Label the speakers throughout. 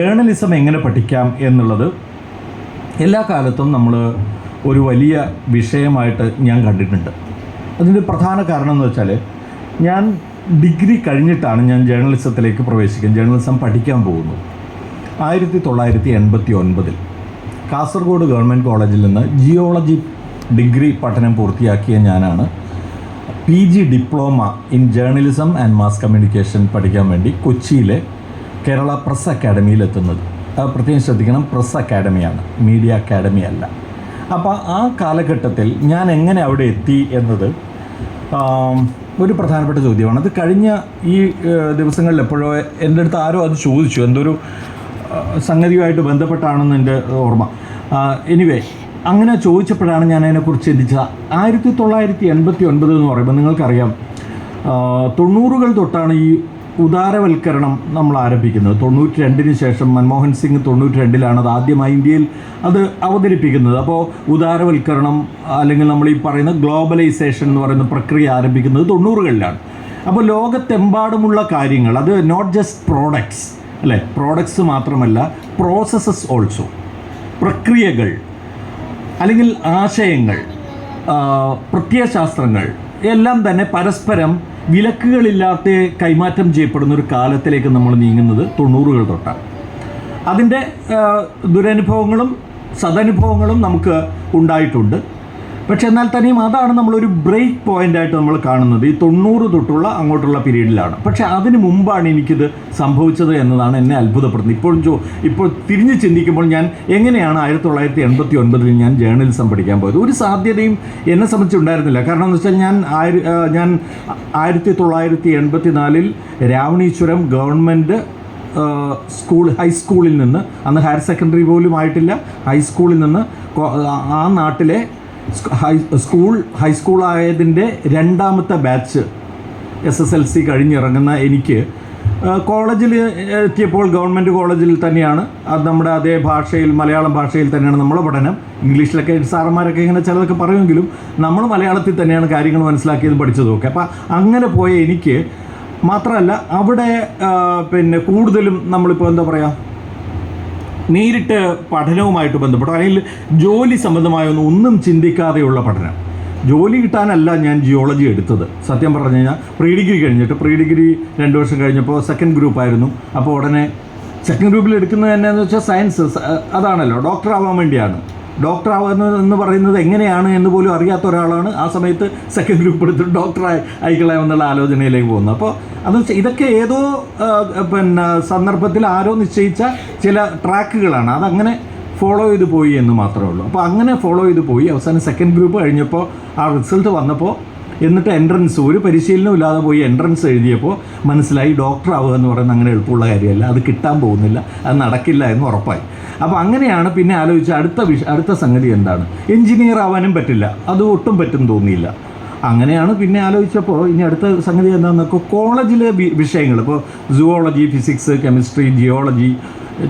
Speaker 1: Journalism എങ്ങനെ പഠിക്കാം എന്നുള്ളത് എല്ലാ കാലത്തും നമ്മൾ ഒരു വലിയ വിഷയമായിട്ട് ഞാൻ കണ്ടിട്ടുണ്ട്. അതിന്റെ പ്രധാന കാരണം എന്ന് വെച്ചാൽ ഞാൻ ഡിഗ്രി കഴിഞ്ഞിട്ടാണ് ഞാൻ ജേർണലിസത്തിലേക്ക് പ്രവേശിക്കുന്നത് ജേർണലിസം പഠിക്കാൻ പോകുന്നത്. ആയിരത്തി തൊള്ളായിരത്തി എൺപത്തി ഒൻപതിൽ കാസർഗോഡ് ഗവൺമെന്റ് കോളേജിൽ നിന്ന് ജിയോളജി ഡിഗ്രി പഠനം പൂർത്തിയാക്കിയ ഞാനാണ്. P G diploma in journalism and mass communication പഠിക്കാൻ വേണ്ടി കൊച്ചിയിലെ കേരള പ്രസ് അത് പ്രത്യേകം ശ്രദ്ധിക്കണം പ്രസ് അക്കാഡമിയാണ് മീഡിയ അക്കാഡമി അല്ല. അപ്പോൾ ആ കാലഘട്ടത്തിൽ ഞാൻ എങ്ങനെ അവിടെ എത്തി എന്നത് ഒരു പ്രധാനപ്പെട്ട ചോദ്യമാണ്. അത് കഴിഞ്ഞ ഈ ദിവസങ്ങളിൽ എപ്പോഴോ എന്റെ അടുത്ത് ആരോ അത് ചോദിച്ചു. എന്തൊരു സംഗതിയുമായിട്ട് ബന്ധപ്പെട്ടാണെന്ന് എന്റെ ഓർമ്മ. എനിവേ അങ്ങനെ ചോദിച്ചപ്പോഴാണ് ഞാൻ അതിനെക്കുറിച്ച് ചിന്തിച്ചത്. ആയിരത്തി തൊള്ളായിരത്തി എൺപത്തി ഒൻപത് എന്ന് പറയുമ്പോൾ നിങ്ങൾക്കറിയാം തൊണ്ണൂറുകൾ തൊട്ടാണ് ഈ ഉദാരവൽക്കരണം നമ്മൾ ആരംഭിക്കുന്നത്. തൊണ്ണൂറ്റി രണ്ടിന് ശേഷം മൻമോഹൻ സിംഗ് തൊണ്ണൂറ്റി രണ്ടിലാണ് അത് ആദ്യമായി ഇന്ത്യയിൽ അത് അവതരിപ്പിക്കുന്നത്. അപ്പോൾ ഉദാരവൽക്കരണം അല്ലെങ്കിൽ നമ്മൾ ഈ പറയുന്ന ഗ്ലോബലൈസേഷൻ എന്ന് പറയുന്ന പ്രക്രിയ ആരംഭിക്കുന്നത് തൊണ്ണൂറുകളിലാണ്. അപ്പോൾ ലോകത്തെമ്പാടുമുള്ള കാര്യങ്ങൾ അത് നോട്ട് ജസ്റ്റ് പ്രോഡക്ട്സ് അല്ലേ? പ്രോഡക്ട്സ് മാത്രമല്ല പ്രോസസ്സസ് ഓൾസോ പ്രക്രിയകൾ അല്ലെങ്കിൽ ആശയങ്ങൾ പ്രത്യയശാസ്ത്രങ്ങൾ എല്ലാം തന്നെ പരസ്പരം വിലക്കുകളില്ലാത്ത കൈമാറ്റം ചെയ്യപ്പെടുന്ന ഒരു കാലത്തിലേക്ക് നമ്മൾ നീങ്ങുന്നത് തൊണ്ണൂറുകൾ തൊട്ടാണ്. അതിന്റെ ദുരനുഭവങ്ങളും സദനുഭവങ്ങളും നമുക്ക് ഉണ്ടായിട്ടുണ്ട്. പക്ഷെ എന്നാൽ തന്നെയും അതാണ് നമ്മളൊരു ബ്രേക്ക് പോയിന്റ് ആയിട്ട് നമ്മൾ കാണുന്നത്. ഈ തൊണ്ണൂറ് തൊട്ടുള്ള അങ്ങോട്ടുള്ള പീരീഡിലാണ് പക്ഷെ അതിന് മുമ്പാണ് എനിക്കിത് സംഭവിച്ചത് എന്നതാണ് എന്നെ അത്ഭുതപ്പെടുന്നത് ഇപ്പോഴും ചോ ഇപ്പോൾ തിരിഞ്ഞ് ചിന്തിക്കുമ്പോൾ ഞാൻ എങ്ങനെയാണ് ആയിരത്തി തൊള്ളായിരത്തി എൺപത്തി ഒൻപതിൽ ഞാൻ ജേർണലിസം പഠിക്കാൻ പോയത്? ഒരു സാധ്യതയും എന്നെ സംബന്ധിച്ചുണ്ടായിരുന്നില്ല കാരണം എന്ന് വെച്ചാൽ ഞാൻ ഞാൻ ആയിരത്തി തൊള്ളായിരത്തി എൺപത്തി നാലിൽ രാവണീശ്വരം ഗവൺമെന്റ് സ്കൂൾ ഹൈസ്കൂളിൽ നിന്ന് അന്ന് ഹയർ സെക്കൻഡറി പോലും ആയിട്ടില്ല. ഹൈസ്കൂളിൽ നിന്ന് ആ- നാട്ടിലെ ഹൈ സ്കൂൾ ഹൈസ്കൂൾ ആയതിന്റെ രണ്ടാമത്തെ batch S S L C കഴിഞ്ഞിറങ്ങുന്ന എനിക്ക് കോളേജിൽ എത്തിയപ്പോൾ ഗവൺമെന്റ് കോളേജിൽ തന്നെയാണ്. അത് നമ്മുടെ അതേ ഭാഷയിൽ മലയാളം ഭാഷയിൽ തന്നെയാണ് നമ്മളെ പഠനം. ഇംഗ്ലീഷിലൊക്കെ സാറന്മാരൊക്കെ ഇങ്ങനെ ചിലതൊക്കെ പറയുമെങ്കിലും നമ്മൾ മലയാളത്തിൽ തന്നെയാണ് കാര്യങ്ങൾ മനസ്സിലാക്കിയത് പഠിച്ചതും ഒക്കെ അപ്പോൾ അങ്ങനെ പോയ എനിക്ക് മാത്രമല്ല അവിടെ പിന്നെ കൂടുതലും നമ്മളിപ്പോൾ എന്താ പറയുക നേരിട്ട് പഠനവുമായിട്ട് ബന്ധപ്പെട്ട. അല്ലെങ്കിൽ ജോലി സംബന്ധമായ ഒന്നും ചിന്തിക്കാതെയുള്ള പഠനം. ജോലി കിട്ടാനല്ല ഞാൻ ജിയോളജി എടുത്തത്. സത്യം പറഞ്ഞു കഴിഞ്ഞാൽ പ്രീ ഡിഗ്രി കഴിഞ്ഞിട്ട് പ്രീ ഡിഗ്രി രണ്ട് വർഷം കഴിഞ്ഞപ്പോൾ സെക്കൻഡ് ഗ്രൂപ്പായിരുന്നു അപ്പോൾ ഉടനെ സെക്കൻഡ് ഗ്രൂപ്പിൽ എടുക്കുന്നത് എന്ന് വെച്ചാൽ സയൻസ് അതാണല്ലോ ഡോക്ടർ ആവാൻ വേണ്ടിയാണ്. ഡോക്ടർ എന്ന് പറയുന്നത് എങ്ങനെയാണ് എന്ന് പോലും അറിയാത്ത ഒരാളാണ്. ആ സമയത്ത് സെക്കൻഡ് ഗ്രൂപ്പ് എടുത്തിട്ട് ഡോക്ടറായി ആയിക്കളയാമെന്നുള്ള ആലോചനയിലേക്ക് പോകുന്നത് അപ്പോൾ അത് ഇതൊക്കെ ഏതോ പിന്നെ സന്ദർഭത്തിൽ ആരോ നിശ്ചയിച്ച ചില ട്രാക്കുകളാണ്. അതങ്ങനെ ഫോളോ ചെയ്ത് പോയി എന്ന് മാത്രമേ ഉള്ളൂ. അപ്പോൾ അങ്ങനെ ഫോളോ ചെയ്ത് പോയി. അവസാനം സെക്കൻഡ് ഗ്രൂപ്പ് കഴിഞ്ഞപ്പോൾ ആ റിസൾട്ട് വന്നപ്പോൾ എന്നിട്ട് എൻട്രൻസ് ഒരു പരിശീലനം ഇല്ലാതെ പോയി എൻട്രൻസ് എഴുതിയപ്പോൾ മനസ്സിലായി ഡോക്ടർ ആവുക എന്ന് പറയുന്നത് അങ്ങനെ എളുപ്പമുള്ള കാര്യമല്ല. അത് കിട്ടാൻ പോകുന്നില്ല. അത് നടക്കില്ല എന്ന് ഉറപ്പായി. അപ്പോൾ അങ്ങനെയാണ് പിന്നെ ആലോചിച്ച അടുത്ത വിഷ അടുത്ത സംഗതി എന്താണ്? എഞ്ചിനീയർ ആവാനും പറ്റില്ല. അത് ഒട്ടും പറ്റും തോന്നിയില്ല. അങ്ങനെയാണ് പിന്നെ ആലോചിച്ചപ്പോൾ ഇനി അടുത്ത സംഗതി എന്താണെന്ന് നോക്കുക കോളേജിലെ വിഷയങ്ങൾ. ഇപ്പോൾ സുവോളജി ഫിസിക്സ് കെമിസ്ട്രി ജിയോളജി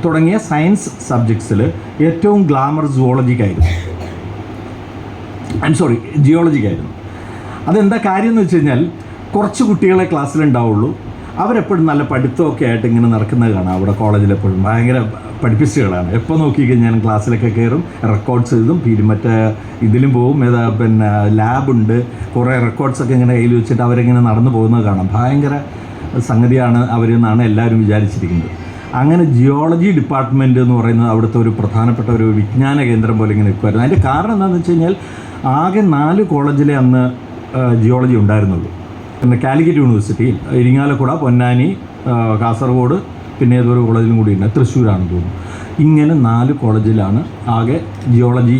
Speaker 1: തുടങ്ങിയ സയൻസ് സബ്ജക്ട്സിൽ ഏറ്റവും ഗ്ലാമർ സുവോളജിക്കായിരുന്നു ഐ സോറി ജിയോളജിക്കായിരുന്നു അതെന്താ കാര്യം എന്ന് വെച്ച് കഴിഞ്ഞാൽ കുറച്ച് കുട്ടികളെ ക്ലാസ്സിലുണ്ടാവുള്ളൂ. അവരെപ്പോഴും നല്ല പഠിത്തമൊക്കെ ആയിട്ട് ഇങ്ങനെ നടക്കുന്നത് കാണാം. അവിടെ കോളേജിലെപ്പോഴും ഭയങ്കര പഠിപ്പിച്ചുകളാണ് എപ്പോൾ നോക്കിക്കഴിഞ്ഞാൽ ക്ലാസ്സിലൊക്കെ കയറും റെക്കോർഡ്സ് എഴുതും പിന്നെ മറ്റേ ഇതിലും പോവും. ഏതാ പിന്നെ ലാബുണ്ട് കുറേ റെക്കോർഡ്സൊക്കെ ഇങ്ങനെ കയ്യിൽ വെച്ചിട്ട് അവരിങ്ങനെ നടന്നു പോകുന്നത് കാണാം. ഭയങ്കര സംഗതിയാണ് അവരെന്നാണ് എല്ലാവരും വിചാരിച്ചിരിക്കുന്നത്. അങ്ങനെ ജിയോളജി ഡിപ്പാർട്ട്മെന്റ് എന്ന് പറയുന്നത് അവിടുത്തെ ഒരു പ്രധാനപ്പെട്ട ഒരു വിജ്ഞാന കേന്ദ്രം പോലെ ഇങ്ങനെ നിൽക്കുമായിരുന്നു അതിന്റെ കാരണം എന്താണെന്ന് വെച്ച് കഴിഞ്ഞാൽ ആകെ നാല് കോളേജിലെ അന്ന് ജിയോളജി ഉണ്ടായിരുന്നുള്ളൂ. പിന്നെ കാലിക്കറ്റ് യൂണിവേഴ്സിറ്റിയിൽ ഇരിങ്ങാലക്കുട പൊന്നാനി കാസർഗോഡ് പിന്നെ ഏതൊരു കോളേജിലും കൂടി ഉണ്ട്. തൃശ്ശൂരാണെന്ന് തോന്നുന്നു. ഇങ്ങനെ നാല് കോളേജിലാണ് ആകെ ജിയോളജി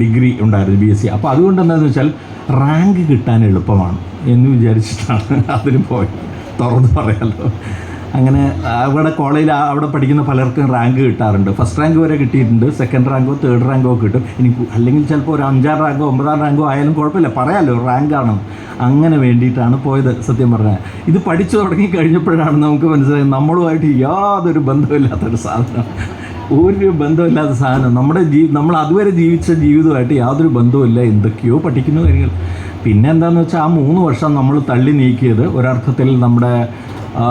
Speaker 1: ഡിഗ്രി ഉണ്ടായിരുന്നത് ബി എസ് സി അപ്പോൾ അതുകൊണ്ട് എന്താണെന്ന് വെച്ചാൽ റാങ്ക് കിട്ടാൻ എളുപ്പമാണ് എന്ന് വിചാരിച്ചിട്ടാണ് അതിന് പോയത്. തുറന്ന് പറയാമല്ലോ അങ്ങനെ അവിടെ കോളേജിൽ അവിടെ പഠിക്കുന്ന പലർക്കും റാങ്ക് കിട്ടാറുണ്ട്. ഫസ്റ്റ് റാങ്ക് വരെ കിട്ടിയിട്ടുണ്ട് സെക്കൻഡ് റാങ്കോ തേർഡ് റാങ്കോ കിട്ടും. ഇനി അല്ലെങ്കിൽ ചിലപ്പോൾ ഒരു അഞ്ചാം റാങ്കോ ഒമ്പതാം റാങ്കോ ആയാലും കുഴപ്പമില്ല. പറയാമല്ലോ റാങ്കാണ് അങ്ങനെ വേണ്ടിയിട്ടാണ് പോയത് സത്യം പറഞ്ഞാൽ. ഇത് പഠിച്ചു തുടങ്ങി കഴിഞ്ഞപ്പോഴാണ് നമുക്ക് മനസ്സിലായത് നമ്മളുമായിട്ട് യാതൊരു ബന്ധമില്ലാത്തൊരു സാധനം. ഒരു ബന്ധമില്ലാത്ത സാധനം. നമ്മുടെ ജീ നമ്മൾ അതുവരെ ജീവിച്ച ജീവിതമായിട്ട് യാതൊരു ബന്ധവുമില്ല. എന്തൊക്കെയോ പഠിക്കുന്ന കാര്യങ്ങൾ. പിന്നെ എന്താണെന്ന് വെച്ചാൽ ആ മൂന്ന് വർഷം നമ്മൾ തള്ളി നീക്കിയത് ഒരർത്ഥത്തിൽ നമ്മുടെ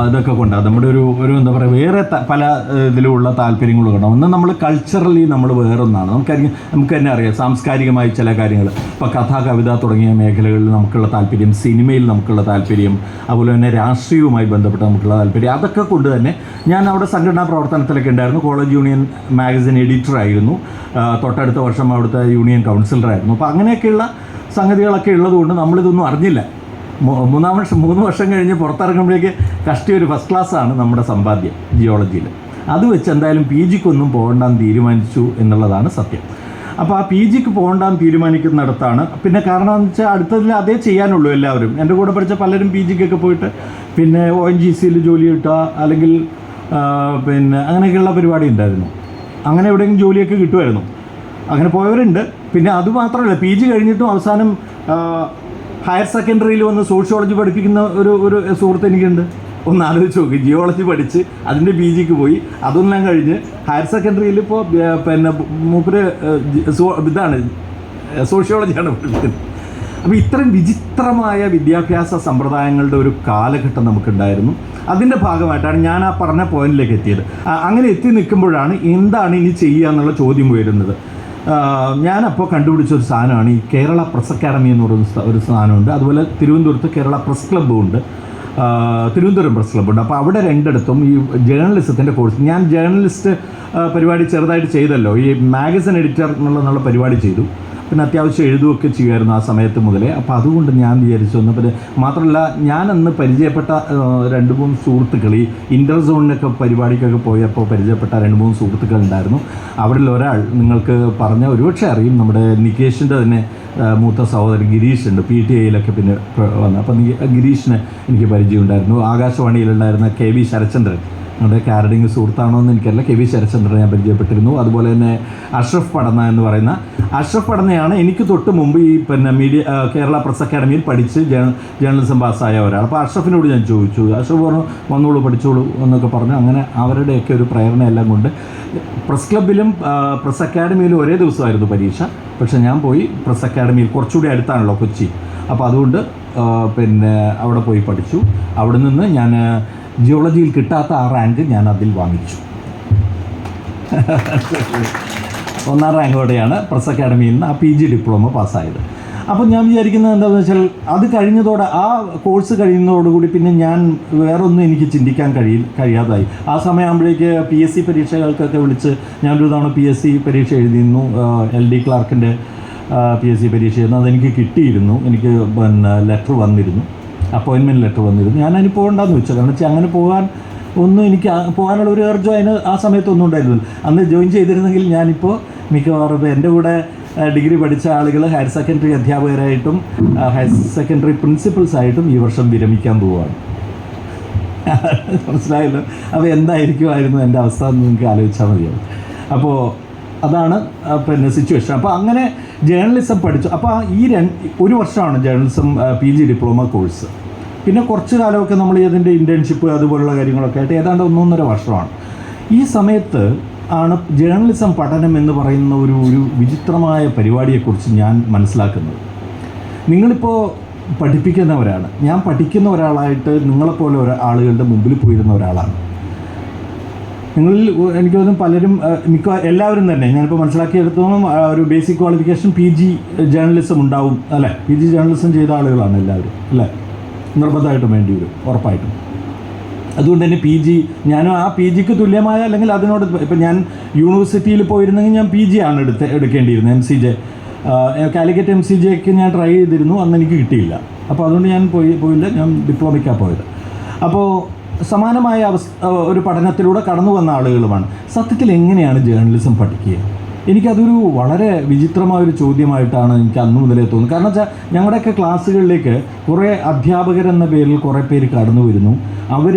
Speaker 1: ഇതൊക്കെ കൊണ്ട് നമ്മുടെ ഒരു ഒരു എന്താ പറയുക വേറെ പല ഇതിലുള്ള താല്പര്യങ്ങൾ കൊണ്ടാണ് ഒന്ന് നമ്മൾ കൾച്ചറലി നമ്മൾ വേറൊന്നാണ്. നമുക്കറിയാം നമുക്ക് തന്നെ അറിയാം സാംസ്കാരികമായി ചില കാര്യങ്ങൾ ഇപ്പോൾ കഥ കവിത തുടങ്ങിയ മേഖലകളിൽ നമുക്കുള്ള താല്പര്യം സിനിമയിൽ നമുക്കുള്ള താല്പര്യം അതുപോലെ തന്നെ രാഷ്ട്രീയവുമായി ബന്ധപ്പെട്ട് നമുക്കുള്ള താല്പര്യം അതൊക്കെ കൊണ്ട് തന്നെ ഞാൻ അവിടെ സംഘടനാ പ്രവർത്തനത്തിലൊക്കെ ഉണ്ടായിരുന്നു. കോളേജ് യൂണിയൻ മാഗസിൻ എഡിറ്റർ ആയിരുന്നു. തൊട്ടടുത്ത വർഷം അവിടുത്തെ യൂണിയൻ കൗൺസിലറായിരുന്നു. അപ്പോൾ അങ്ങനെയൊക്കെയുള്ള സംഗതികളൊക്കെ ഉള്ളതുകൊണ്ട് നമ്മളിതൊന്നും അറിഞ്ഞില്ല. മൂന്നാം വർഷം മൂന്ന് വർഷം കഴിഞ്ഞ് പുറത്തിറങ്ങുമ്പോഴേക്ക് കഷ്ടി ഒരു ഫസ്റ്റ് ക്ലാസ്സാണ് നമ്മുടെ സമ്പാദ്യം ജിയോളജിയിൽ അത് വെച്ച് എന്തായാലും പി ജിക്കൊന്നും പോകണ്ടാൻ തീരുമാനിച്ചു എന്നുള്ളതാണ് സത്യം. അപ്പോൾ ആ പി ജിക്ക് പോകണ്ടെന്ന് തീരുമാനിക്കുന്നിടത്താണ്. പിന്നെ കാരണം എന്ന് വെച്ചാൽ അടുത്തതിൽ അതേ ചെയ്യാനുള്ളൂ എല്ലാവരും. എന്റെ കൂടെ പഠിച്ച പലരും പി ജിക്കൊക്കെ പോയിട്ട് പിന്നെ ഒ എൻ ജി സിയിൽ ജോലി കിട്ടുക അല്ലെങ്കിൽ പിന്നെ അങ്ങനെയൊക്കെയുള്ള പരിപാടി ഉണ്ടായിരുന്നു. അങ്ങനെ എവിടെയെങ്കിലും ജോലിയൊക്കെ കിട്ടുമായിരുന്നു. അങ്ങനെ പോയവരുണ്ട്. പിന്നെ അതുമാത്രമല്ല പി ജി കഴിഞ്ഞിട്ടും അവസാനം ഹയർ സെക്കൻഡറിയിൽ വന്ന് സോഷ്യോളജി പഠിപ്പിക്കുന്ന ഒരു ഒരു സുഹൃത്ത് എനിക്കുണ്ട്. ഒന്ന് ആലോചിച്ച് നോക്കി. ജിയോളജി പഠിച്ച് അതിന്റെ പി ജിക്ക് പോയി. അതൊന്നെല്ലാം കഴിഞ്ഞ് ഹയർ സെക്കൻഡറിയിൽ ഇപ്പോൾ പിന്നെ മൂപ്പര് ഇതാണ് സോഷ്യോളജിയാണ് പഠിപ്പിക്കുന്നത് അപ്പോൾ ഇത്രയും വിചിത്രമായ വിദ്യാഭ്യാസ സമ്പ്രദായങ്ങളുടെ ഒരു കാലഘട്ടം നമുക്കുണ്ടായിരുന്നു. അതിന്റെ ഭാഗമായിട്ടാണ് ഞാൻ ആ പറഞ്ഞ പോയിന്റിലേക്ക് എത്തിയത്. അങ്ങനെ എത്തി നിൽക്കുമ്പോഴാണ് എന്താണ് ഇനി ചെയ്യുക എന്നുള്ള ചോദ്യം വരുന്നത് ആ, ഞാനപ്പോൾ കണ്ടുപിടിച്ച ഒരു സാധനമാണ് ഈ കേരള പ്രസ് അക്കാഡമി എന്ന് പറയുന്ന ഒരു സാധനമുണ്ട്. അതുപോലെ തിരുവനന്തപുരത്ത് കേരള പ്രസ് ക്ലബ്ബും ഉണ്ട് തിരുവനന്തപുരം പ്രസ് ക്ലബ്ബുണ്ട്. അപ്പോൾ അവിടെ രണ്ടിടത്തും ഈ ജേർണലിസത്തിന്റെ കോഴ്സ് ഞാൻ ജേർണലിസ്റ്റ് പരിപാടി ചെറുതായിട്ട് ചെയ്തല്ലോ. ഈ മാഗസിൻ എഡിറ്റർ എന്നുള്ള പരിപാടി ചെയ്തു. പിന്നെ അത്യാവശ്യം എഴുതുകയൊക്കെ ചെയ്യുമായിരുന്നു ആ സമയത്ത് മുതലേ. അപ്പോൾ അതുകൊണ്ട് ഞാൻ വിചാരിച്ചു ഒന്ന് പിന്നെ മാത്രമല്ല ഞാൻ അന്ന് പരിചയപ്പെട്ട രണ്ട് മൂന്ന് സുഹൃത്തുക്കൾ ഈ ഇന്റർ സോണിനൊക്കെ പരിപാടിക്കൊക്കെ പോയപ്പോൾ പരിചയപ്പെട്ട രണ്ട് മൂന്ന് സുഹൃത്തുക്കൾ ഉണ്ടായിരുന്നു. അവരിൽ ഒരാൾ നിങ്ങൾക്ക് പറഞ്ഞ ഒരുപക്ഷെ അറിയും നമ്മുടെ നികേഷിന്റെ തന്നെ മൂത്ത സഹോദരൻ ഗിരീഷ് ഉണ്ട്. പി ടി ഐയിലൊക്കെ പിന്നെ വന്നു. ഗിരീഷിന് ഗിരീഷിനെ എനിക്ക് പരിചയമുണ്ടായിരുന്നു. ആകാശവാണിയിലുണ്ടായിരുന്ന കെ വി ശരചന്ദ്രൻ നമ്മുടെ കാരഡിങ് സുഹൃത്താണോ എന്ന് എനിക്കറിയില്ല. കെ വി ശരചന്ദ്രൻ ഞാൻ പരിചയപ്പെട്ടിരുന്നു. അതുപോലെ തന്നെ അഷ്റഫ് പടന്ന എന്ന് പറയുന്ന അഷ്റഫ് പടന്നയാണ് എനിക്ക് തൊട്ട് മുമ്പ് ഈ പിന്നെ മീഡിയ കേരള പ്രസ് അക്കാഡമിയിൽ പഠിച്ച് ജേർണലിസം പാസ്സായ ഒരാൾ. അപ്പോൾ അഷ്റഫിനോട് ഞാൻ ചോദിച്ചു. അഷ്റഫ് പറഞ്ഞു വന്നോളൂ പഠിച്ചോളൂ എന്നൊക്കെ പറഞ്ഞു. അങ്ങനെ അവരുടെയൊക്കെ ഒരു പ്രേരണയെല്ലാം കൊണ്ട് പ്രസ് ക്ലബിലും പ്രസ് അക്കാഡമിയിലും ഒരേ ദിവസമായിരുന്നു പരീക്ഷ. പക്ഷേ ഞാൻ പോയി പ്രസ് അക്കാഡമിയിൽ കുറച്ചുകൂടി അടുത്താണല്ലോ കൊച്ചി. അപ്പോൾ അതുകൊണ്ട് പിന്നെ അവിടെ പോയി പഠിച്ചു. അവിടെ നിന്ന് ഞാൻ ജിയോളജിയിൽ കിട്ടാത്ത ആ റാങ്ക് ഞാൻ അതിൽ വാങ്ങിച്ചു. ഒന്നാം റാങ്കോടെയാണ് പ്രസ് അക്കാഡമിയിൽ നിന്ന് ആ പി ജി ഡിപ്ലോമ പാസ്സായത്. അപ്പോൾ ഞാൻ വിചാരിക്കുന്നത് എന്താണെന്ന് വെച്ചാൽ അത് കഴിഞ്ഞതോടെ ആ കോഴ്സ് കഴിയുന്നതോടുകൂടി പിന്നെ ഞാൻ വേറൊന്നും എനിക്ക് ചിന്തിക്കാൻ കഴിയി കഴിയാതായി. ആ സമയമാകുമ്പോഴേക്ക് പി എസ് സി പരീക്ഷകൾക്കൊക്കെ വിളിച്ച് ഞാനൊരു തവണ പി എസ് സി പരീക്ഷ എഴുതിയിരുന്നു. എൽ ഡി ക്ലാർക്കിന്റെ പി എസ് സി പരീക്ഷ എഴുതുന്നു അതെനിക്ക് കിട്ടിയിരുന്നു. എനിക്ക് പിന്നെ ലെറ്റർ വന്നിരുന്നു. അപ്പോയിൻമെന്റ് ലെറ്റർ വന്നിരുന്നു. ഞാൻ അതിന് പോകണ്ടെന്ന് വെച്ചു. കാരണം വെച്ചാൽ അങ്ങനെ പോകാൻ ഒന്നും എനിക്ക് പോകാനുള്ള ഒരു ഏർജോ അതിന് ആ സമയത്തൊന്നും ഉണ്ടായിരുന്നില്ല. അന്ന് ജോയിൻ ചെയ്തിരുന്നെങ്കിൽ ഞാനിപ്പോൾ മിക്കവാറും എന്റെ കൂടെ ഡിഗ്രി പഠിച്ച ആളുകൾ ഹയർ സെക്കൻഡറി അധ്യാപകരായിട്ടും ഹയർ സെക്കൻഡറി പ്രിൻസിപ്പൽസ് ആയിട്ടും ഈ വർഷം വിരമിക്കാൻ പോവുകയാണ് മനസ്സിലായല്ലോ? അപ്പോൾ എന്തായിരിക്കുമായിരുന്നു എന്റെ അവസ്ഥ എന്ന് നിങ്ങൾക്ക് ആലോചിച്ചാൽ മതിയാവും. അപ്പോൾ അതാണ് പിന്നെ സിറ്റുവേഷൻ അപ്പോൾ അങ്ങനെ ജേർണലിസം പഠിച്ചു. അപ്പോൾ ഈ രണ്ട് ഒരു വർഷമാണ് journalism P G diploma course പിന്നെ കുറച്ച് കാലമൊക്കെ നമ്മൾ ഇതിന്റെ ഇന്റേൺഷിപ്പ് അതുപോലുള്ള കാര്യങ്ങളൊക്കെ ആയിട്ട് ഏതാണ്ട് ഒന്നൊന്നര വർഷമാണ്. ഈ സമയത്ത് ആണ് ജേർണലിസം പഠനം എന്ന് പറയുന്ന ഒരു ഒരു വിചിത്രമായ പരിപാടിയെക്കുറിച്ച് ഞാൻ മനസ്സിലാക്കുന്നത്. നിങ്ങളിപ്പോൾ പഠിപ്പിക്കുന്നവരാണ്. ഞാൻ പഠിക്കുന്ന ഒരാളായിട്ട് നിങ്ങളെപ്പോലെ ഒരാളുകളുടെ മുമ്പിൽ പോയിരുന്ന ഒരാളാണ്. നിങ്ങളിൽ എനിക്ക് തോന്നുന്നു പലരും മിക്ക എല്ലാവരും തന്നെ ഞാനിപ്പോൾ മനസ്സിലാക്കിയെടുത്തോളം ഒരു basic qualification P G journalism ഉണ്ടാവും അല്ലേ? പി ജി ജേർണലിസം ചെയ്ത ആളുകളാണ് എല്ലാവരും അല്ലേ? നിർബന്ധമായിട്ടും വേണ്ടി വരും ഉറപ്പായിട്ടും. അതുകൊണ്ട് തന്നെ പി ജി ഞാനും ആ പി ജിക്ക് തുല്യമായ അല്ലെങ്കിൽ അതിനോട് ഇപ്പം ഞാൻ യൂണിവേഴ്സിറ്റിയിൽ പോയിരുന്നെങ്കിൽ ഞാൻ പി ജി ആണ് എടുത്ത് എടുക്കേണ്ടിയിരുന്നത് M C J Calicut M C ജെക്ക് ഞാൻ ട്രൈ ചെയ്തിരുന്നു അന്ന് എനിക്ക് കിട്ടിയില്ല. അപ്പോൾ അതുകൊണ്ട് ഞാൻ പോയി പോയില്ല ഞാൻ ഡിപ്ലോമയ്ക്കാണ് പോയത്. അപ്പോൾ സമാനമായ ഒരു പഠനത്തിലൂടെ കടന്നു വന്ന ആളുകളുമാണ്. സത്യത്തിൽ എങ്ങനെയാണ് ജേർണലിസം പഠിക്കുക? എനിക്കതൊരു വളരെ വിചിത്രമായ ഒരു ചോദ്യമായിട്ടാണ് എനിക്ക് അന്ന് മുതലേ തോന്നുന്നത്. കാരണം വെച്ചാൽ ഞങ്ങളുടെയൊക്കെ ക്ലാസ്സുകളിലേക്ക് കുറേ അധ്യാപകരെന്ന പേരിൽ കുറേ പേര് കടന്നു വരുന്നു. അവർ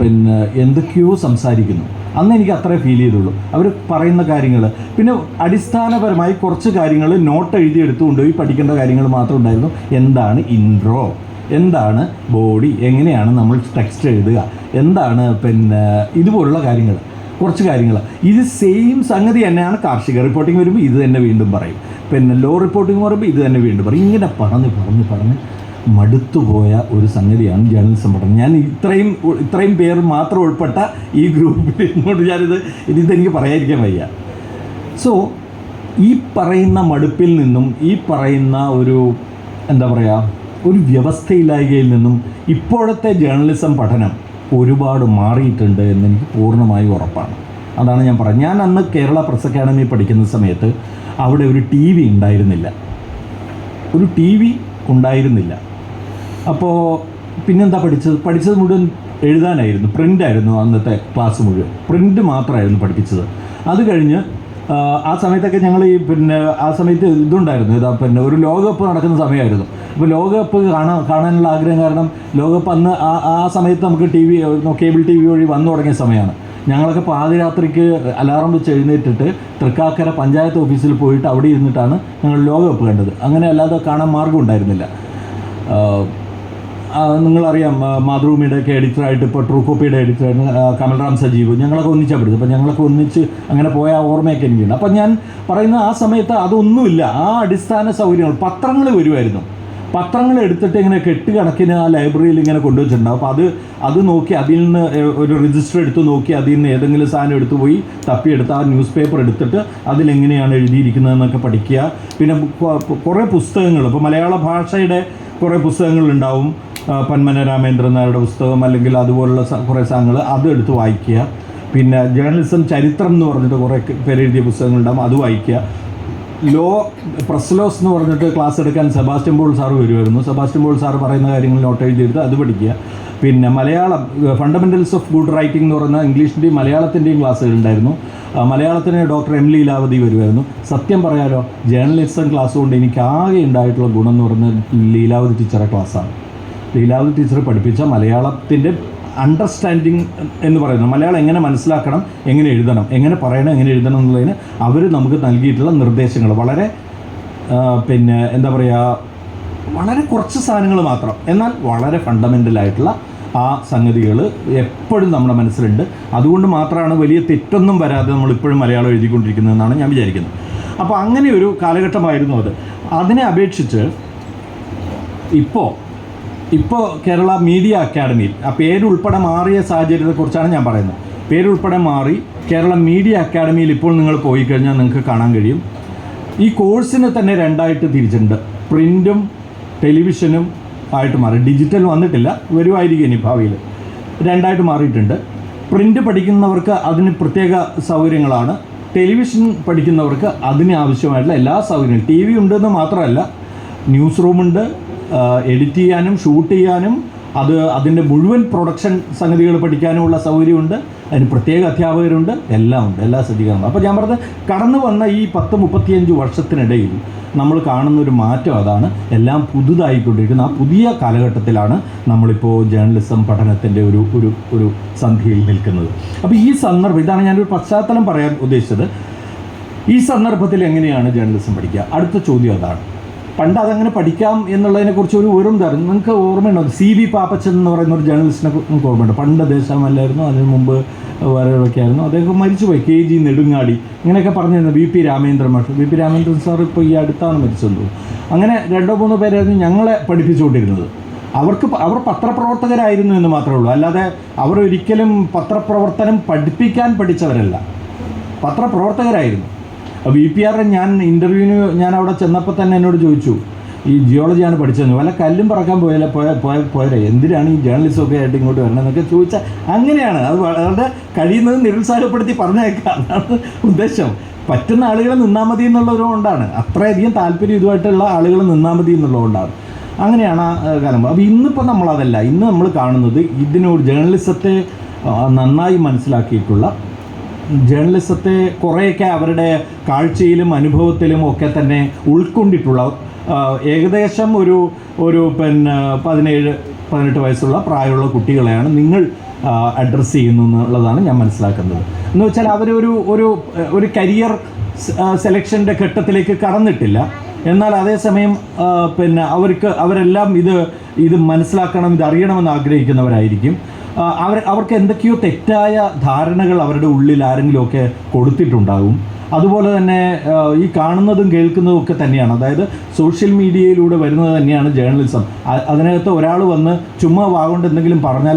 Speaker 1: പിന്നെ എന്തൊക്കെയോ സംസാരിക്കുന്നു. അന്ന് എനിക്ക് അത്രേ ഫീൽ ചെയ്തുള്ളൂ. അവർ പറയുന്ന കാര്യങ്ങൾ. പിന്നെ അടിസ്ഥാനപരമായി കുറച്ച് കാര്യങ്ങൾ നോട്ട് എഴുതി എടുത്തുകൊണ്ടുപോയി പഠിക്കേണ്ട കാര്യങ്ങൾ മാത്രം ഉണ്ടായിരുന്നു. എന്താണ് ഇൻട്രോ എന്താണ് ബോഡി എങ്ങനെയാണ് നമ്മൾ ടെക്സ്റ്റ് എഴുതുക എന്താണ് പിന്നെ ഇതുപോലുള്ള കാര്യങ്ങൾ കുറച്ച് കാര്യങ്ങൾ. ഇത് സെയിം സംഗതി തന്നെയാണ് കാർഷിക റിപ്പോർട്ടിംഗ് വരുമ്പോൾ ഇത് തന്നെ വീണ്ടും പറയും. പിന്നെ ലോ റിപ്പോർട്ടിംഗ് പറയുമ്പോൾ ഇത് തന്നെ വീണ്ടും പറയും. ഇങ്ങനെ പറഞ്ഞ് പറഞ്ഞ് പറഞ്ഞ് മടുത്തുപോയ ഒരു സംഗതിയാണ് ജേർണലിസം പഠനം ഞാൻ ഇത്രയും ഇത്രയും പേർ മാത്രം ഉൾപ്പെട്ട ഈ ഗ്രൂപ്പിൽ ഇങ്ങോട്ട് ഞാനിത് ഇത് ഇതെനിക്ക് പറയാതിരിക്കാൻ വയ്യ. സോ ഈ പറയുന്ന മടുപ്പിൽ നിന്നും ഈ പറയുന്ന ഒരു എന്താ പറയുക ഒരു വ്യവസ്ഥയില്ലായ്കയിൽ നിന്നും ഇപ്പോഴത്തെ ജേർണലിസം പഠനം ഒരുപാട് മാറിയിട്ടുണ്ട് എന്ന് എനിക്ക് പൂർണമായും ഉറപ്പാണ്. അതാണ് ഞാൻ പറഞ്ഞത്. ഞാൻ അന്ന് കേരള പ്രസ് അക്കാഡമി പഠിക്കുന്ന സമയത്ത് അവിടെ ഒരു ടി വി ഉണ്ടായിരുന്നില്ല. ഒരു ടി വി ഉണ്ടായിരുന്നില്ല. അപ്പോൾ പിന്നെന്താ പഠിച്ചത്? പഠിച്ചത് മുഴുവൻ എഴുതാനായിരുന്നു. പ്രിന്റായിരുന്നു അന്നത്തെ ക്ലാസ് മുഴുവൻ. പ്രിന്റ് മാത്രമായിരുന്നു പഠിപ്പിച്ചത്. അത് കഴിഞ്ഞ് ആ, സമയത്തൊക്കെ ഞങ്ങൾ ഈ പിന്നെ ആ സമയത്ത് ഇതുണ്ടായിരുന്നു. ഇതാ പിന്നെ ഒരു ലോകകപ്പ് നടക്കുന്ന സമയമായിരുന്നു. അപ്പോൾ ലോകകപ്പ് കാണാൻ കാണാനുള്ള ആഗ്രഹം കാരണം ലോകകപ്പ് അന്ന് ആ ആ സമയത്ത് നമുക്ക് T V cable T V വഴി വന്നു തുടങ്ങിയ സമയമാണ്. ഞങ്ങളൊക്കെ പാതിരാത്രിക്ക് അലാറം വെച്ച് എഴുന്നേറ്റിട്ട് തൃക്കാക്കര പഞ്ചായത്ത് ഓഫീസിൽ പോയിട്ട് അവിടെ ഇരുന്നിട്ടാണ് ഞങ്ങൾ ലോകകപ്പ് കണ്ടത്. അങ്ങനെ അല്ലാതെ കാണാൻ മാർഗം ഉണ്ടായിരുന്നില്ല. നിങ്ങളറിയാം മാതൃഭൂമിയുടെ ഒക്കെ എഡിറ്ററായിട്ട് ഇപ്പോൾ ട്രൂ കോപ്പിയുടെ എഡിറ്ററായിട്ട് കമൽറാം സജീവ് ഞങ്ങളൊക്കെ ഒന്നിച്ചാണ് പഠിച്ചത്. അപ്പോൾ ഞങ്ങളൊക്കെ ഒന്നിച്ച് അങ്ങനെ പോയ ഓർമ്മയൊക്കെ എനിക്കുണ്ട്. അപ്പം ഞാൻ പറയുന്ന ആ സമയത്ത് അതൊന്നുമില്ല. ആ അടിസ്ഥാന സൗകര്യങ്ങൾ പത്രങ്ങൾ വരുമായിരുന്നു. പത്രങ്ങൾ എടുത്തിട്ട് ഇങ്ങനെ കെട്ടുകണക്കിന് ആ ലൈബ്രറിയിൽ ഇങ്ങനെ കൊണ്ടുവച്ചിട്ടുണ്ടാവും അപ്പോൾ അത് അത് നോക്കി അതിൽ നിന്ന് ഒരു രജിസ്റ്റർ എടുത്ത് നോക്കി അതിൽ നിന്ന് ഏതെങ്കിലും സാധനം എടുത്ത് പോയി തപ്പിയെടുത്ത് ആ ന്യൂസ് പേപ്പർ എടുത്തിട്ട് അതിലെങ്ങനെയാണ് എഴുതിയിരിക്കുന്നതെന്നൊക്കെ പഠിക്കുക. പിന്നെ കുറേ പുസ്തകങ്ങൾ ഇപ്പോൾ മലയാള ഭാഷയുടെ കുറേ പുസ്തകങ്ങളുണ്ടാവും പന്മന രാമേന്ദ്രൻ നായരുടെ പുസ്തകം അല്ലെങ്കിൽ അതുപോലുള്ള കുറേ സാധനങ്ങൾ അത് എടുത്ത് വായിക്കുക. പിന്നെ ജേർണലിസം ചരിത്രം എന്ന് പറഞ്ഞിട്ട് കുറേ പേരെഴുതിയ പുസ്തകങ്ങളുണ്ടാകും അത് വായിക്കുക. ലോ പ്രസ് ലോസ് എന്ന് പറഞ്ഞിട്ട് ക്ലാസ് എടുക്കാൻ സെബാസ്റ്റ്യൻ പോൾ സാർ വരുമായിരുന്നു. സെബാസ്റ്റ്യൻ പോൾ സാർ പറയുന്ന കാര്യങ്ങൾ നോട്ട് എഴുതിയെടുത്ത് അത് പഠിക്കുക. പിന്നെ Malayalam fundamentals of good writing എന്ന് പറയുന്ന ഇംഗ്ലീഷിന്റെയും മലയാളത്തിന്റെയും ക്ലാസ്സുകളുണ്ടായിരുന്നു ഉണ്ടായിരുന്നു. മലയാളത്തിന് ഡോക്ടർ എം ലീലാവതി വരുമായിരുന്നു. സത്യം പറയാലോ ജേർണലിസം ക്ലാസ് കൊണ്ട് എനിക്ക് ആകെ ഉണ്ടായിട്ടുള്ള ഗുണം എന്ന് പറയുന്നത് ലീലാവതി ടീച്ചറെ ക്ലാസ്സാണ്. ലീലാവതി ടീച്ചർ പഠിപ്പിച്ച മലയാളത്തിന്റെ അണ്ടർസ്റ്റാൻഡിങ് എന്ന് പറയുന്നത്. മലയാളം എങ്ങനെ മനസ്സിലാക്കണം എങ്ങനെ എഴുതണം എങ്ങനെ പറയണം എങ്ങനെ എഴുതണം എന്നുള്ളതിന് അവർ നമുക്ക് നൽകിയിട്ടുള്ള നിർദ്ദേശങ്ങൾ. വളരെ പിന്നെ എന്താ പറയുക വളരെ കുറച്ച് സാധനങ്ങൾ മാത്രം. എന്നാൽ വളരെ ഫണ്ടമെന്റൽ ആയിട്ടുള്ള ആ സംഗതികൾ എപ്പോഴും നമ്മുടെ മനസ്സിലുണ്ട്. അതുകൊണ്ട് മാത്രമാണ് വലിയ തെറ്റൊന്നും വരാതെ നമ്മൾ ഇപ്പോഴും മലയാളം എഴുതിക്കൊണ്ടിരിക്കുന്നതെന്നാണ് ഞാൻ വിചാരിക്കുന്നത്. അപ്പോൾ അങ്ങനെ ഒരു കാലഘട്ടമായിരുന്നു അത്. അതിനെ അപേക്ഷിച്ച് ഇപ്പോൾ ഇപ്പോൾ കേരള മീഡിയ അക്കാഡമിയിൽ ആ പേരുൾപ്പെടെ മാറിയ സാഹചര്യത്തെക്കുറിച്ചാണ് ഞാൻ പറയുന്നത്. പേരുൾപ്പെടെ മാറി കേരള മീഡിയ അക്കാഡമിയിൽ ഇപ്പോൾ നിങ്ങൾ പോയി കഴിഞ്ഞാൽ നിങ്ങൾക്ക് കാണാൻ കഴിയും. ഈ കോഴ്സിനെ തന്നെ രണ്ടായിട്ട് തിരിച്ചിട്ടുണ്ട്. പ്രിന്റും ടെലിവിഷനും ആയിട്ട് മാറി. ഡിജിറ്റൽ വന്നിട്ടില്ല വരുമായിരിക്കും ഇനി ഭാവിയിൽ. രണ്ടായിട്ട് മാറിയിട്ടുണ്ട്. പ്രിന്റ് പഠിക്കുന്നവർക്ക് അതിന് പ്രത്യേക സൗകര്യങ്ങളാണ്. ടെലിവിഷൻ പഠിക്കുന്നവർക്ക് അതിന് ആവശ്യമായിട്ടുള്ള എല്ലാ സൗകര്യങ്ങളും. ടി വി ഉണ്ടെന്ന് മാത്രമല്ല ന്യൂസ് റൂമുണ്ട് എഡിറ്റ് ചെയ്യാനും ഷൂട്ട് ചെയ്യാനും അത് അതിന്റെ മുഴുവൻ പ്രൊഡക്ഷൻ സംഗതികൾ പഠിക്കാനുമുള്ള സൗകര്യമുണ്ട്. അതിന് പ്രത്യേക അധ്യാപകരുണ്ട്. എല്ലാം ഉണ്ട്. എല്ലാ സജ്ജീകരണവും അപ്പോൾ ഞാൻ പറഞ്ഞത് കടന്നു വന്ന ഈ പത്ത് മുപ്പത്തിയഞ്ച് വർഷത്തിനിടയിൽ നമ്മൾ കാണുന്ന ഒരു മാറ്റം അതാണ്. എല്ലാം പുതുതായിക്കൊണ്ടിരിക്കുന്ന. ആ പുതിയ കാലഘട്ടത്തിലാണ് നമ്മളിപ്പോൾ ജേർണലിസം പഠനത്തിന്റെ ഒരു ഒരു ഒരു സന്ധിയിൽ നിൽക്കുന്നത്. അപ്പോൾ ഈ സന്ദർഭം ഇതാണ് ഞാനൊരു പശ്ചാത്തലം പറയാൻ ഉദ്ദേശിച്ചത്. ഈ സന്ദർഭത്തിൽ എങ്ങനെയാണ് ജേർണലിസം പഠിക്കുക? അടുത്ത ചോദ്യം അതാണ്. പണ്ട് അതങ്ങനെ പഠിക്കാം എന്നുള്ളതിനെക്കുറിച്ച് ഒരു വിവരം തരും നിങ്ങൾക്ക് ഓർമ്മയുണ്ടോ? സി വി പാപ്പച്ചൻ എന്ന് പറയുന്ന ഒരു ജേർണലിസ്റ്റിനെ നിങ്ങൾക്ക് ഓർമ്മയുണ്ട്? പണ്ട് ദേശമല്ലായിരുന്നു അതിന് മുമ്പ് വേറെയൊക്കെ ആയിരുന്നു. അദ്ദേഹം മരിച്ചുപോയി കെ ജി നെടുങ്ങാടി. ഇങ്ങനെയൊക്കെ പറഞ്ഞിരുന്നു വി പി രാമേന്ദ്രൻ മാഷ്. വി പി രാമേന്ദ്രൻ സാർ ഇപ്പോൾ ഈ അടുത്താണ് മരിച്ചത് അങ്ങനെ രണ്ടോ മൂന്നോ പേരായിരുന്നു ഞങ്ങളെ പഠിപ്പിച്ചുകൊണ്ടിരുന്നത്. അവർക്ക് അവർ പത്രപ്രവർത്തകരായിരുന്നു എന്ന് മാത്രമേ ഉള്ളൂ. അല്ലാതെ അവർ ഒരിക്കലും പത്രപ്രവർത്തനം പഠിപ്പിക്കാൻ പഠിച്ചവരല്ല. പത്രപ്രവർത്തകരായിരുന്നു. വി പി ആറിന് ഞാൻ ഇന്റർവ്യൂവിന് ഞാൻ അവിടെ ചെന്നപ്പോൾ തന്നെ എന്നോട് ചോദിച്ചു ഈ ജിയോളജിയാണ് പഠിച്ചത് വല്ല കല്ലും പറക്കാൻ പോയാലേ പോയ പോയ പോയരെ എന്തിനാണ് ഈ ജേർണലിസം ഒക്കെ ആയിട്ട് ഇങ്ങോട്ട് വരണമെന്നൊക്കെ ചോദിച്ചാൽ അങ്ങനെയാണ് അത് വളരെ കഴിയുന്നത് നിരുത്സാഹപ്പെടുത്തി പറഞ്ഞേക്കാം. അതാണ് ഉദ്ദേശം. പറ്റുന്ന ആളുകൾ നിന്നാൽ മതി എന്നുള്ളൊരു കൊണ്ടാണ്. അത്രയധികം താല്പര്യം ഇതുമായിട്ടുള്ള ആളുകൾ നിന്നാൽ മതി എന്നുള്ളതുകൊണ്ടാണ് അങ്ങനെയാണ് ആ കാലം. അപ്പോൾ ഇന്നിപ്പോൾ നമ്മളതല്ല ഇന്ന് നമ്മൾ കാണുന്നത് ഇതിനോട് ജേർണലിസത്തെ നന്നായി മനസ്സിലാക്കിയിട്ടുള്ള ജേർണലിസത്തെ കുറേയൊക്കെ അവരുടെ കാഴ്ചയിലും അനുഭവത്തിലും ഒക്കെ തന്നെ ഉൾക്കൊണ്ടിട്ടുള്ള ഏകദേശം ഒരു ഒരു പിന്നെ പതിനേഴ് പതിനെട്ട് വയസ്സുള്ള പ്രായമുള്ള കുട്ടികളെയാണ് നിങ്ങൾ അഡ്രസ്സ് ചെയ്യുന്നു എന്നുള്ളതാണ് ഞാൻ മനസ്സിലാക്കുന്നത്. എന്ന് വെച്ചാൽ അവരൊരു ഒരു ഒരു കരിയർ സെലക്ഷന്റെ ഘട്ടത്തിലേക്ക് കടന്നിട്ടില്ല. എന്നാൽ അതേസമയം പിന്നെ അവർക്ക് അവരെല്ലാം ഇത് ഇത് മനസ്സിലാക്കണം ഇത് അറിയണമെന്ന് ആഗ്രഹിക്കുന്നവരായിരിക്കും. അവർ അവർക്ക് എന്തൊക്കെയോ തെറ്റായ ധാരണകൾ അവരുടെ ഉള്ളിൽ ആരെങ്കിലുമൊക്കെ കൊടുത്തിട്ടുണ്ടാകും. അതുപോലെ തന്നെ ഈ കാണുന്നതും കേൾക്കുന്നതും ഒക്കെ തന്നെയാണ്. അതായത് സോഷ്യൽ മീഡിയയിലൂടെ വരുന്നത് തന്നെയാണ് ജേർണലിസം അതിനകത്ത് ഒരാൾ വന്ന് ചുമ്മാ വാഗോണ്ട് എന്തെങ്കിലും പറഞ്ഞാൽ